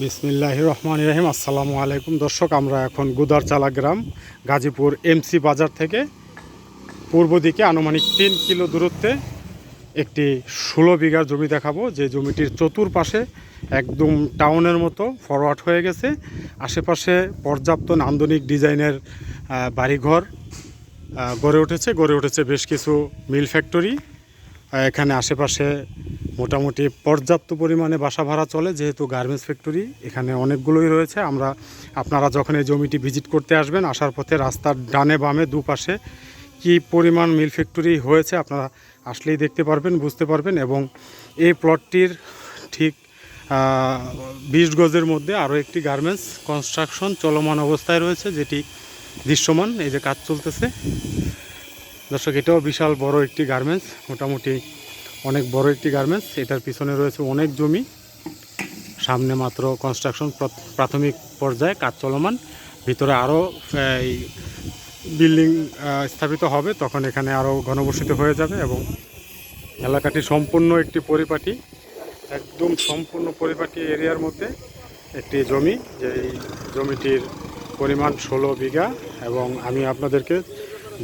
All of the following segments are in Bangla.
বিসমিল্লাহ রহমান রহিম আসসালামু আলাইকুম। দর্শক, আমরা এখন গুদারচালা গ্রাম, গাজীপুর এমসি বাজার থেকে পূর্ব দিকে আনুমানিক তিন কিলো দূরত্বে একটি ষোলো বিঘার জমি দেখাবো। যে জমিটির চতুর্পাশে একদম টাউনের মতো ফরওয়ার্ড হয়ে গেছে। আশেপাশে পর্যাপ্ত নান্দনিক ডিজাইনের বাড়িঘর গড়ে উঠেছে। গড়ে উঠেছে বেশ কিছু মিল ফ্যাক্টরি। এখানে আশেপাশে মোটামুটি পর্যাপ্ত পরিমাণে বাসা ভাড়া চলে, যেহেতু গার্মেন্টস ফ্যাক্টরি এখানে অনেকগুলোই রয়েছে। আমরা, আপনারা যখন এই জমিটি ভিজিট করতে আসবেন, আসার পথে রাস্তার ডানে বামে দুপাশে কি পরিমাণ মিল ফ্যাক্টরি হয়েছে আপনারা আসলেই দেখতে পারবেন, বুঝতে পারবেন এবং এই প্লটটির ঠিক বিশ গজের মধ্যে আরও একটি গার্মেন্টস কনস্ট্রাকশন চলমান অবস্থায় রয়েছে, যেটি দৃশ্যমান, এই যে কাজ চলতেছে। দর্শক, এটাও বিশাল বড় একটি গার্মেন্টস মোটামুটি অনেক বড় একটি গার্মেন্টস এটার পিছনে রয়েছে অনেক জমি, সামনে মাত্র কনস্ট্রাকশন প্রাথমিক পর্যায়ে কাজ চলমান। ভিতরে আরও এই বিল্ডিং স্থাপিত হবে, তখন এখানে আরও ঘনবসিত হয়ে যাবে এবং এলাকাটি সম্পূর্ণ একটি পরিপাটি, একদম সম্পূর্ণ পরিপাটি এরিয়ার মধ্যে একটি জমি। যেই জমিটির পরিমাণ ষোলো বিঘা এবং আমি আপনাদেরকে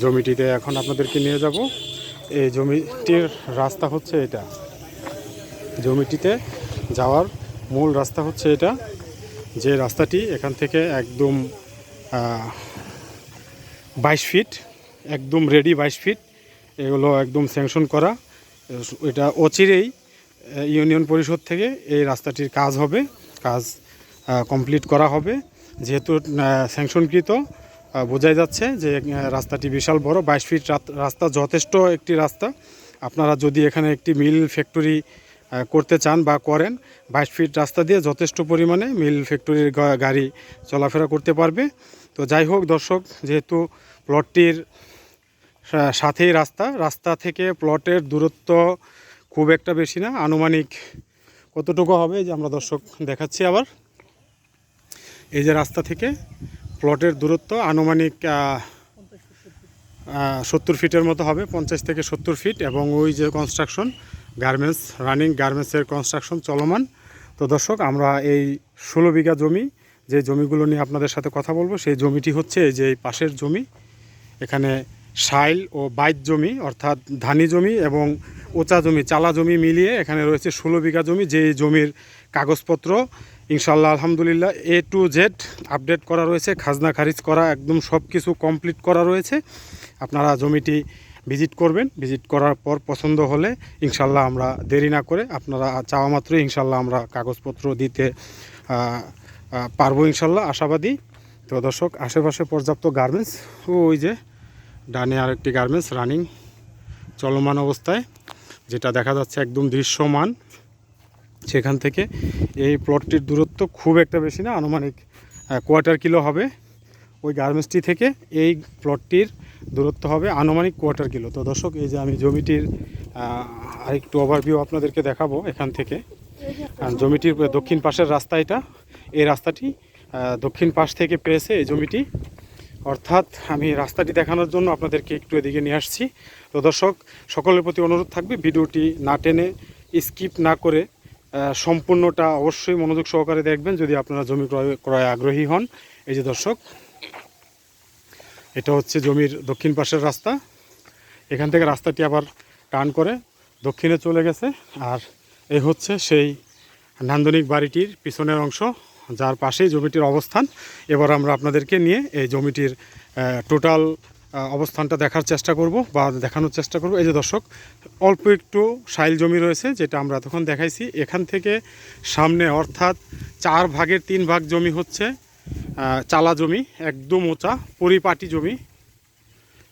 জমিটিতে এখন আপনাদেরকে নিয়ে যাব। এই জমিটির রাস্তা হচ্ছে এটা। জমিটিতে যাওয়ার মূল রাস্তা হচ্ছে এটা। যে রাস্তাটি এখান থেকে একদম বাইশ ফিট, একদম রেডি বাইশ ফিট, এগুলো একদম স্যাংশন করা। এটা অচিরেই ইউনিয়ন পরিষদ থেকে এই রাস্তাটির কাজ হবে, কাজ কমপ্লিট করা হবে। যেহেতু স্যাংশনকৃত বোঝাই যাচ্ছে যে রাস্তাটি বিশাল বড়, বাইশ ফিট রাস্তা যথেষ্ট একটি রাস্তা। আপনারা যদি এখানে একটি মিল ফ্যাক্টরি করতে চান বা করেন, বাইশ ফিট রাস্তা দিয়ে যথেষ্ট পরিমাণে মিল ফ্যাক্টরির গাড়ি চলাফেরা করতে পারবে। তো যাই হোক দর্শক, যেহেতু প্লটটির সাথেই রাস্তা রাস্তা থেকে প্লটের দূরত্ব খুব একটা বেশি না, আনুমানিক কতটুকু হবে যে আমরা দর্শক দেখাচ্ছি আবার। এই যে রাস্তা থেকে প্লটের দূরত্ব আনুমানিক সত্তর ফিটের মতো হবে, পঞ্চাশ থেকে সত্তর ফিট, এবং ওই যে কনস্ট্রাকশন গার্মেন্টস রানিং গার্মেন্টসের কনস্ট্রাকশন চলমান। তো দর্শক, আমরা এই ষোলো বিঘা জমি, যে জমিগুলো নিয়ে আপনাদের সাথে কথা বলব, সেই জমিটি হচ্ছে যে পাশের জমি। এখানে সাইল ও বাইত জমি, অর্থাৎ ধানি জমি এবং ওচা জমি, চালা জমি মিলিয়ে এখানে রয়েছে ষোলো বিঘা জমি, যে জমির কাগজপত্র ইনশাল্লাহ আলহামদুলিল্লাহ এ টু জেড আপডেট করা রয়েছে, খাজনা খারিজ করা, একদম সব কিছু কমপ্লিট করা রয়েছে। আপনারা জমিটি ভিজিট করবেন ভিজিট করার পর পছন্দ হলে ইনশাল্লাহ আমরা দেরি না করে আপনারা চাওয়া মাত্রই ইনশাল্লাহ আমরা কাগজপত্র দিতে পারব ইনশাল্লাহ আশাবাদী। তো দর্শক, আশেপাশে পর্যাপ্ত গার্মেন্টস ওই যে ডানে আরেকটি গার্মেন্টস রানিং চলমান অবস্থায়, যেটা দেখা যাচ্ছে একদম দৃশ্যমান। সেখান থেকে এই প্লটটির দূরত্ব খুব একটা বেশি না, আনুমানিক কোয়ার্টার কিলো হবে। ওই গার্মেন্টসটি থেকে এই প্লটটির দূরত্ব হবে আনুমানিক কোয়ার্টার কিলো তো দর্শক, এই যে আমি জমিটির আরেকটু ওভারভিউ আপনাদেরকে দেখাবো এখান থেকে। জমিটির দক্ষিণ পাশের রাস্তা এটা। এই রাস্তাটি দক্ষিণ পাশ থেকে পেয়েছে এই জমিটি। অর্থাৎ আমি রাস্তাটি দেখানোর জন্য আপনাদেরকে একটু এদিকে নিয়ে আসছি। তো দর্শক, সকলের প্রতি অনুরোধ থাকবে ভিডিওটি না টেনে স্কিপ না করে সম্পূর্ণটা অবশ্যই মনোযোগ সহকারে দেখবেন যদি আপনারা জমি ক্রয়, ক্রয়ে আগ্রহী হন। এই যে দর্শক, এটা হচ্ছে জমির দক্ষিণ পাশের রাস্তা। এখান থেকে রাস্তাটি আবার টার্ন করে দক্ষিণে চলে গেছে। আর এই হচ্ছে সেই নান্দনিক বাড়িটির পিছনের অংশ, যার পাশেই জমিটির অবস্থান। এবার আমরা আপনাদেরকে নিয়ে এই জমিটির টোটাল অবস্থানটা দেখার চেষ্টা করব বা দেখানোর চেষ্টা করব। এই যে দর্শক, অল্প একটু সাইল জমি রয়েছে যেটা আমরা তখন দেখাইছি। এখান থেকে সামনে অর্থাৎ চার ভাগের তিন ভাগ জমি হচ্ছে চালা জমি, একদম উঁচা, পরিপাটি জমি।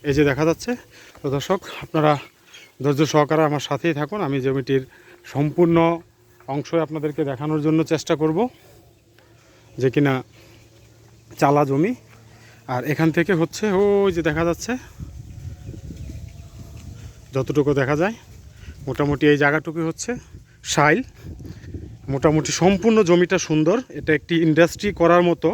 এই যে দেখা যাচ্ছে। তো দর্শক, আপনারা ধৈর্য সহকারে আমার সাথেই থাকুন। আমি জমিটির সম্পূর্ণ অংশ আপনাদেরকে দেখানোর জন্য চেষ্টা করব যে কিনা চালা জমি আর এখান থেকে হচ্ছে ওই যে দেখা যাচ্ছে, যতটুকু দেখা যায়, মোটামুটি এই জায়গাটুকু হচ্ছে সাইল মোটামুটি সম্পূর্ণ জমিটা সুন্দর, এটা একটি ইন্ডাস্ট্রি করার মতো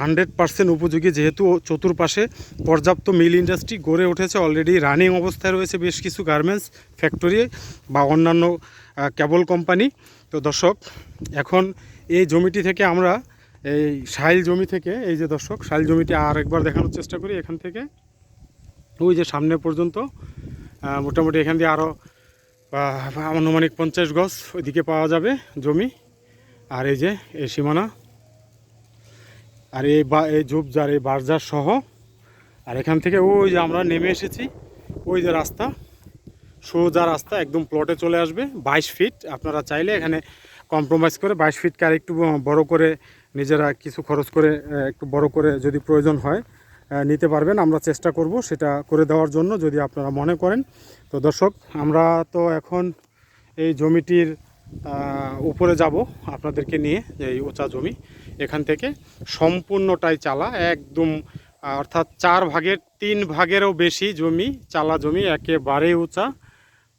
হান্ড্রেড পার্সেন্ট উপযোগী, যেহেতু চতুর্পাশে পর্যাপ্ত মিল ইন্ডাস্ট্রি গড়ে উঠেছে অলরেডি রানিং অবস্থায় রয়েছে বেশ কিছু গার্মেন্টস ফ্যাক্টরি বা অন্যান্য কেবল কোম্পানি তো দর্শক, এখন এই জমিটি থেকে আমরা এই সাইল জমি থেকে, এই যে দর্শক সাইল জমিটি আর একবার দেখানোর চেষ্টা করি এখান থেকে। ওই যে সামনে পর্যন্ত মোটামুটি এখান দিয়ে আরও আনুমানিক পঞ্চাশ গজ ওইদিকে পাওয়া যাবে জমি। আর এই যে, এই সীমানা, আর এই বা, এই ঝোপঝাড় এই বারজার সহ। আর এখান থেকে ওই যে আমরা নেমে এসেছি, ওই যে রাস্তা, সোজা রাস্তা, একদম প্লটে চলে আসবে, বাইশ ফিট আপনারা চাইলে এখানে কম্প্রোমাইজ করে বাইশ ফিটকে আর একটু বড় করে নিজেরা কিছু খরচ করে একটু বড় করে যদি প্রয়োজন হয় নিতে পারবেন। আমরা চেষ্টা করব সেটা করে দেওয়ার জন্য যদি আপনারা মনে করেন। তো দর্শক, আমরা তো এখন এই জমিটির উপরে যাব আপনাদেরকে নিয়ে, এই উঁচা জমি এখান থেকে। সম্পূর্ণটাই চালা, একদম অর্থাৎ চার ভাগের তিন ভাগেরও বেশি জমি, চালা জমি একেবারেই উঁচা,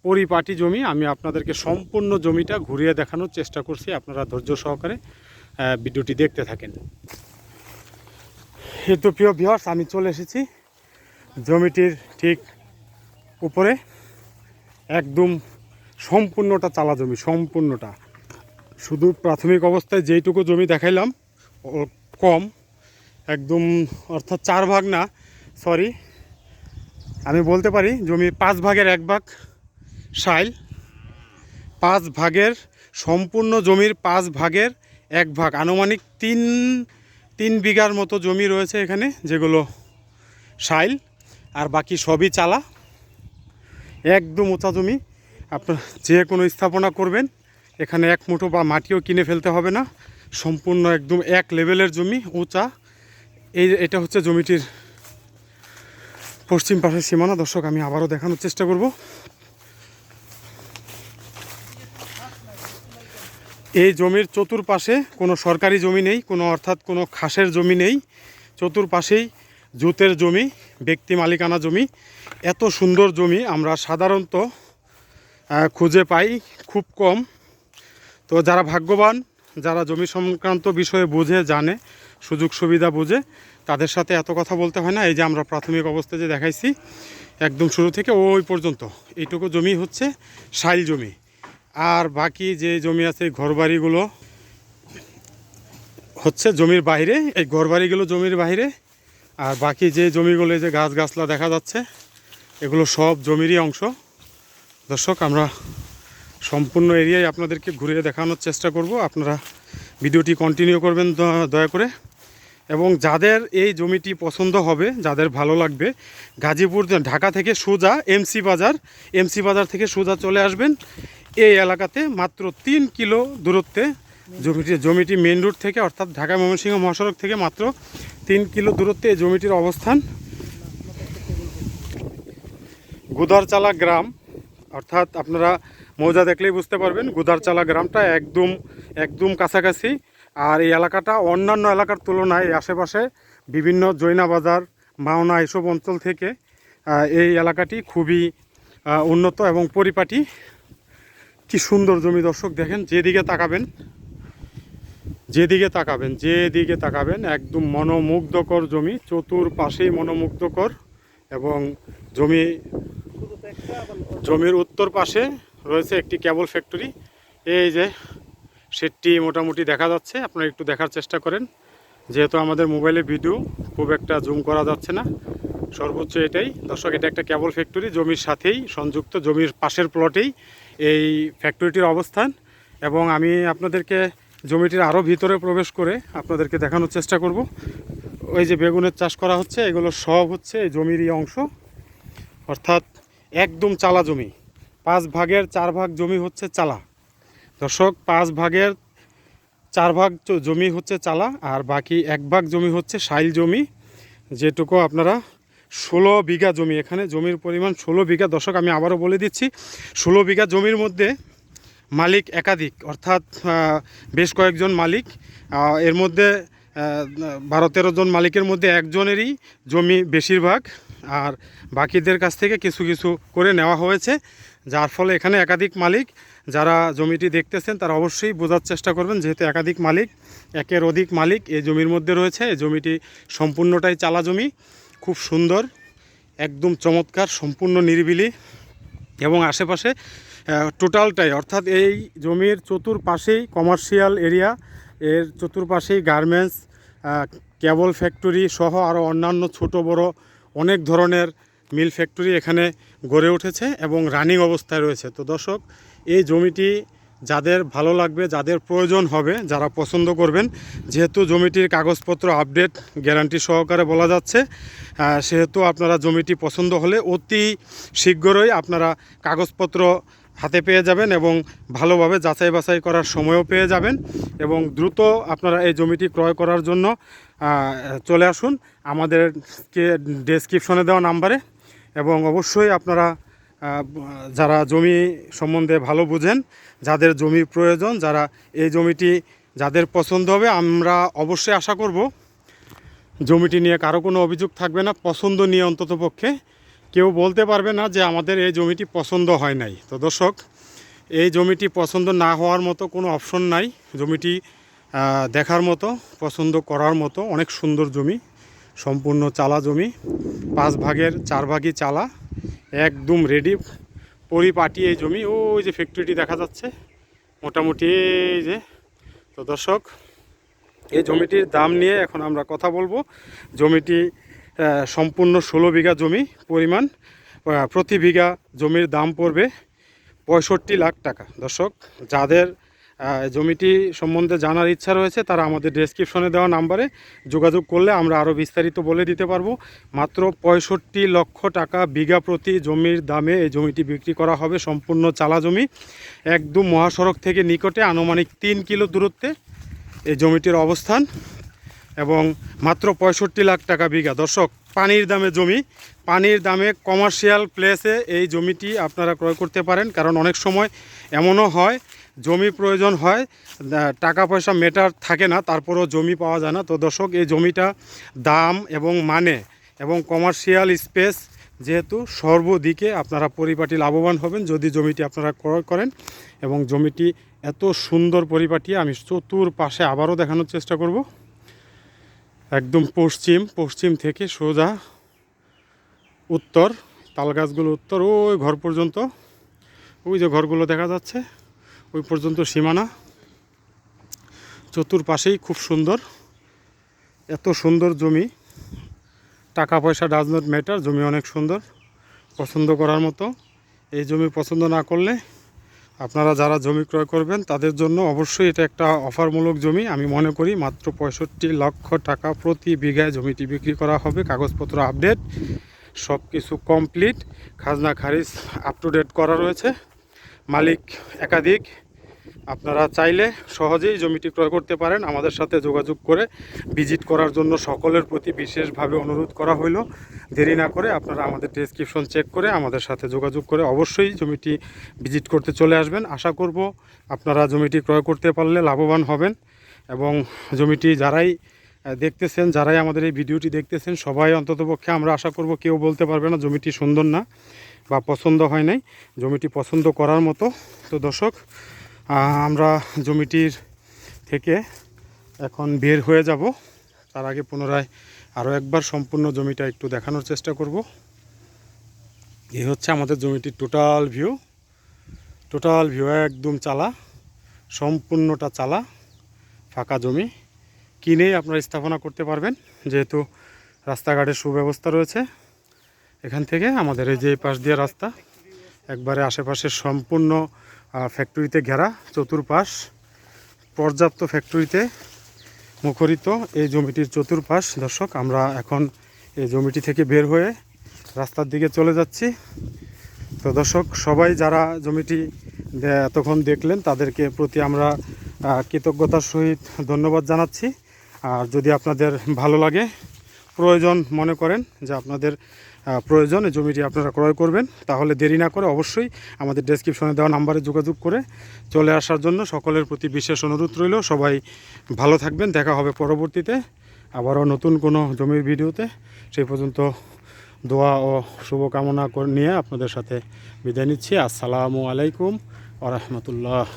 পরিপাটি জমি। আমি আপনাদেরকে সম্পূর্ণ জমিটা ঘুরিয়ে দেখানোর চেষ্টা করছি, আপনারা ধৈর্য সহকারে ভিডিওটি দেখতে থাকেন। তো প্রিয় ভিওর্স আমি চলে এসেছি জমিটির ঠিক উপরে। একদম সম্পূর্ণটা চালা জমি, সম্পূর্ণটা। শুধু প্রাথমিক অবস্থায় যেইটুকু জমি দেখাইলাম কম, একদম অর্থাৎ চার ভাগ না সরি আমি বলতে পারি জমি পাঁচ ভাগের এক ভাগ সাইল পাঁচ ভাগের সম্পূর্ণ জমির পাঁচ ভাগের এক ভাগ। আনুমানিক তিন তিন বিঘার মতো জমি রয়েছে এখানে, যেগুলো সাইল আর বাকি সবই চালা। একদম উঁচা জমি। আপনার যে কোনো স্থাপনা করবেন, এখানে এক মুঠো বা মাটিও কিনে ফেলতে হবে না। সম্পূর্ণ একদম এক লেভেলের জমি, উঁচা। এই এটা হচ্ছে জমিটির পশ্চিম পাশের সীমানা। দর্শক, আমি আবারও দেখানোর চেষ্টা করব। এই জমির চতুর্পাশে কোনো সরকারি জমি নেই, কোনো অর্থাৎ কোনো খাসের জমি নেই, চতুর্পাশেই জুতের জমি, ব্যক্তি মালিকানা জমি। এত সুন্দর জমি আমরা সাধারণত খুঁজে পাই খুব কম। তো যারা ভাগ্যবান, যারা জমি সংক্রান্ত বিষয়ে বুঝে, জানে, সুযোগ সুবিধা বুঝে, তাদের সাথে এত কথা বলতে হয় না। এই যে আমরা প্রাথমিক অবস্থায় যে দেখাইছি, একদম শুরু থেকে ওই পর্যন্ত। এইটুকু জমি হচ্ছে সাইল জমি। আর বাকি যে জমি আছে ঘরবাড়িগুলো হচ্ছে জমির বাইরে, এই ঘরবাড়িগুলো জমির বাইরে। আর বাকি যে জমিগুলো যে গাছ গাছলা দেখা যাচ্ছে, এগুলো সব জমিরই অংশ। দর্শক, আমরা সম্পূর্ণ এরিয়ায় আপনাদেরকে ঘুরিয়ে দেখানোর চেষ্টা করব। আপনারা ভিডিওটি কন্টিনিউ করবেন দয়া করে। এবং যাদের এই জমিটি পছন্দ হবে, যাদের ভালো লাগবে, গাজীপুর, ঢাকা থেকে সোজা এমসি বাজার এমসি বাজার থেকে সোজা চলে আসবেন। এই এলাকাতে মাত্র তিন কিলো দূরত্বে জমিটি জমিটি মেন রোড থেকে, অর্থাৎ ঢাকা ময়মনসিংহ মহাসড়ক থেকে মাত্র তিন কিলো দূরত্বে এই জমিটির অবস্থান। গুদারচালা গ্রাম, অর্থাৎ আপনারা মৌজা দেখলেই বুঝতে পারবেন, গুদারচালা গ্রামটা একদম একদম কাছাকাছি। আর এই এলাকাটা অন্যান্য এলাকার তুলনায় আশেপাশে বিভিন্ন জৈনা বাজার, মাওনা এসব অঞ্চল থেকে এই এলাকাটি খুবই উন্নত এবং পরিপাটি। কি সুন্দর জমি দর্শক দেখেন, যেদিকে তাকাবেন যেদিকে তাকাবেন যেদিকে তাকাবেন, একদম মনোমুগ্ধকর জমি, চতুর্পাশেই মনোমুগ্ধকর এবং জমি, জমির উত্তর পাশে রয়েছে একটি কেবল ফ্যাক্টরি। এই যে সেটটি মোটামুটি দেখা যাচ্ছে, আপনারা একটু দেখার চেষ্টা করেন। যেহেতু আমাদের মোবাইলে ভিডিও, খুব একটা জুম করা যাচ্ছে না। সর্বোচ্চ এটাই। দর্শক, এটা একটা কেবল ফ্যাক্টরি, জমির সাথেই সংযুক্ত, জমির পাশের প্লটেই এই ফ্যাক্টরিটির অবস্থান এবং আমি আপনাদেরকে জমিটির আরও ভিতরে প্রবেশ করে আপনাদেরকে দেখানোর চেষ্টা করব। ওই যে বেগুনের চাষ করা হচ্ছে, এগুলো সব হচ্ছে এই জমিরই অংশ। অর্থাৎ একদম চালা জমি। পাঁচ ভাগের চার ভাগ জমি হচ্ছে চালা। দর্শক, পাঁচ ভাগের চার ভাগ জমি হচ্ছে চালা, আর বাকি এক ভাগ জমি হচ্ছে সাইল জমি, যেটুকু আপনারা ষোলো বিঘা জমি এখানে, জমির পরিমাণ ষোলো বিঘা। দর্শক, আমি আবারও বলে দিচ্ছি, ষোলো বিঘা জমির মধ্যে মালিক একাধিক, অর্থাৎ বেশ কয়েকজন মালিক এর মধ্যে বারো তেরো জন মালিকের মধ্যে একজনেরই জমি বেশিরভাগ, আর বাকিদের কাছ থেকে কিছু কিছু করে নেওয়া হয়েছে, যার ফলে এখানে একাধিক মালিক, যারা জমিটি দেখতেছেন, তারা অবশ্যই বোঝার চেষ্টা করবেন, যেহেতু একাধিক মালিক, একের অধিক মালিক এই জমির মধ্যে রয়েছে, এই জমিটি সম্পূর্ণটাই চালা জমি। খুব সুন্দর, একদম চমৎকার, সম্পূর্ণ নিরিবিলি এবং আশেপাশে টোটালটাই অর্থাৎ এই জমির চতুর্পাশেই কমার্শিয়াল এরিয়া এর চতুর্পাশেই গার্মেন্টস কেবল ফ্যাক্টরি সহ আরও অন্যান্য ছোট বড় অনেক ধরনের মিল ফ্যাক্টরি এখানে গড়ে উঠেছে এবং রানিং অবস্থায় রয়েছে। তো দর্শক, এই জমিটি যাদের ভালো লাগবে, যাদের প্রয়োজন হবে, যারা পছন্দ করবেন, যেহেতু জমিটির কাগজপত্র আপডেট গ্যারান্টি সহকারে বলা যাচ্ছে সেহেতু আপনারা জমিটি পছন্দ হলে অতি শীঘ্রই আপনারা কাগজপত্র হাতে পেয়ে যাবেন এবং ভালোভাবে যাচাই বাছাই করার সময়ও পেয়ে যাবেন এবং দ্রুত আপনারা এই জমিটি ক্রয় করার জন্য চলে আসুন। আমাদেরকে ডেসক্রিপশনে দেওয়া নাম্বারে এবং অবশ্যই আপনারা যারা জমি সম্বন্ধে ভালো বুঝেন, যাদের জমি প্রয়োজন, যারা এই জমিটি যাদের পছন্দ হবে, আমরা অবশ্যই আশা করব জমিটি নিয়ে কারও কোনো অভিযোগ থাকবে না, পছন্দ নিয়ে অন্তত পক্ষে। কেউ বলতে পারবে না যে আমাদের এই জমিটি পছন্দ হয় নাই। তো দর্শক, এই জমিটি পছন্দ না হওয়ার মতো কোনো অপশন নাই। জমিটি দেখার মতো, পছন্দ করার মতো অনেক সুন্দর জমি, সম্পূর্ণ চালা জমি, পাঁচ ভাগের চার ভাগই চালা। একদম রেডি পরিপাটি এই জমি, ওই যে ফ্যাক্টরিটি দেখা যাচ্ছে, মোটামুটি এই যে। তো দর্শক, এই জমিটির দাম নিয়ে এখন আমরা কথা বলব। জমিটি সম্পূর্ণ ষোলো বিঘা জমি, পরিমাণ প্রতি বিঘা জমির দাম পড়বে পঁয়ষট্টি লাখ টাকা। দর্শক, যাদের জমিটি সম্বন্ধে জানার ইচ্ছা রয়েছে, তারা আমাদের ডেসক্রিপশনে দেওয়া নাম্বারে যোগাযোগ করলে আমরা আরও বিস্তারিত বলে দিতে পারব। মাত্র পঁয়ষট্টি লক্ষ টাকা বিঘা প্রতি জমির দামে এই জমিটি বিক্রি করা হবে, সম্পূর্ণ চালা জমি। একদম মহাসড়ক থেকে নিকটে আনুমানিক তিন কিলো দূরত্বে এই জমিটির অবস্থান এবং মাত্র পঁয়ষট্টি লাখ টাকা বিঘা। দর্শক, পানির দামে জমি। পানির দামে কমার্শিয়াল প্লেসে এই জমিটি আপনারা ক্রয় করতে পারেন, কারণ অনেক সময় এমনও হয় জমি প্রয়োজন হয় টাকা পয়সা মেটার থাকে না, তারপরেও জমি পাওয়া যায় না। তো দর্শক, এই জমিটা দাম এবং মানে এবং কমার্শিয়াল স্পেস যেহেতু সর্বদিকে আপনারা পরিপাটি লাভবান হবেন যদি জমিটি আপনারা ক্রয় করেন এবং জমিটি এত সুন্দর পরিপাটি, আমি চতুর পাশে আবারও দেখানোর চেষ্টা করব। একদম পশ্চিম পশ্চিম থেকে সোজা উত্তর, তাল গাছগুলো উত্তর, ওই ঘর পর্যন্ত। ওই যে ঘরগুলো দেখা যাচ্ছে। ওই পর্যন্ত সীমানা। চতুর্পাশেই খুব সুন্দর। এত সুন্দর জমি। টাকা পয়সা ডাজ নট ম্যাটার জমি অনেক সুন্দর, পছন্দ করার মতো। এই জমি পছন্দ না করলে আপনারা যারা জমি ক্রয় করবেন, তাদের জন্য অবশ্যই এটা একটা অফারমূলক জমি। আমি মনে করি মাত্র পঁয়ষট্টি লক্ষ টাকা প্রতি বিঘায় জমিটি বিক্রি করা হবে। কাগজপত্র আপডেট সব কিছু কমপ্লিট খাজনা খারিজ আপ টু ডেট করা রয়েছে। মালিক একাধিক। আপনারা চাইলে সহজেই জমিটি ক্রয় করতে পারেন। আমাদের সাথে যোগাযোগ করে ভিজিট করার জন্য সকলের প্রতি বিশেষভাবে অনুরোধ করা হইল। দেরি না করে আপনারা আমাদের ডেসক্রিপশন চেক করে আমাদের সাথে যোগাযোগ করে অবশ্যই জমিটি ভিজিট করতে চলে আসবেন। আশা করব আপনারা জমিটি ক্রয় করতে পারলে লাভবান হবেন এবং জমিটি যারাই দেখতেছেন, যারাই আমাদের এই ভিডিওটি দেখতেছেন, সবাই অন্ততপক্ষে আমরা আশা করব কেউ বলতে পারবে না জমিটি সুন্দর না বা পছন্দ হয় নাই। জমিটি পছন্দ করার মতো। তো দর্শক আমরা জমিটির থেকে এখন বের হয়ে যাব। তার আগে পুনরায় আরও একবার সম্পূর্ণ জমিটা একটু দেখানোর চেষ্টা করব। এই হচ্ছে আমাদের জমিটির টোটাল ভিউ টোটাল ভিউ একদম চালা, সম্পূর্ণটা চালা, ফাঁকা জমি। কিনেই আপনারা স্থাপনা করতে পারবেন? যেহেতু রাস্তাঘাটের সুব্যবস্থা রয়েছে। এখান থেকে আমাদের এই যে পাশ দিয়ে রাস্তা, একবারে আশেপাশে সম্পূর্ণ ফ্যাক্টরিতে ঘেরা, চতুর্পাশ, পর্যাপ্ত ফ্যাক্টরিতে মুখরিত এই জমিটির চতুর্পাশ। দর্শক, আমরা এখন এই জমিটি থেকে বের হয়ে রাস্তার দিকে চলে যাচ্ছি। তো দর্শক, সবাই যারা জমিটি এতক্ষণ দেখলেন, তাদেরকে প্রতি আমরা কৃতজ্ঞতার সহিত ধন্যবাদ জানাচ্ছি। আর যদি আপনাদের ভালো লাগে, প্রয়োজন মনে করেন যে আপনাদের প্রয়োজন জমিটি আপনারা ক্রয় করবেন। তাহলে দেরি না করে অবশ্যই আমাদের ডেসক্রিপশনে দেওয়া নাম্বারে যোগাযোগ করে চলে আসার জন্য সকলের প্রতি বিশেষ অনুরোধ রইল। সবাই ভালো থাকবেন, দেখা হবে পরবর্তীতে আবারও নতুন কোনো জমির ভিডিওতে। সেই পর্যন্ত দোয়া ও শুভকামনা নিয়ে আপনাদের সাথে বিদায় নিচ্ছি। আসসালামু আলাইকুম আ রহমতুল্লাহ।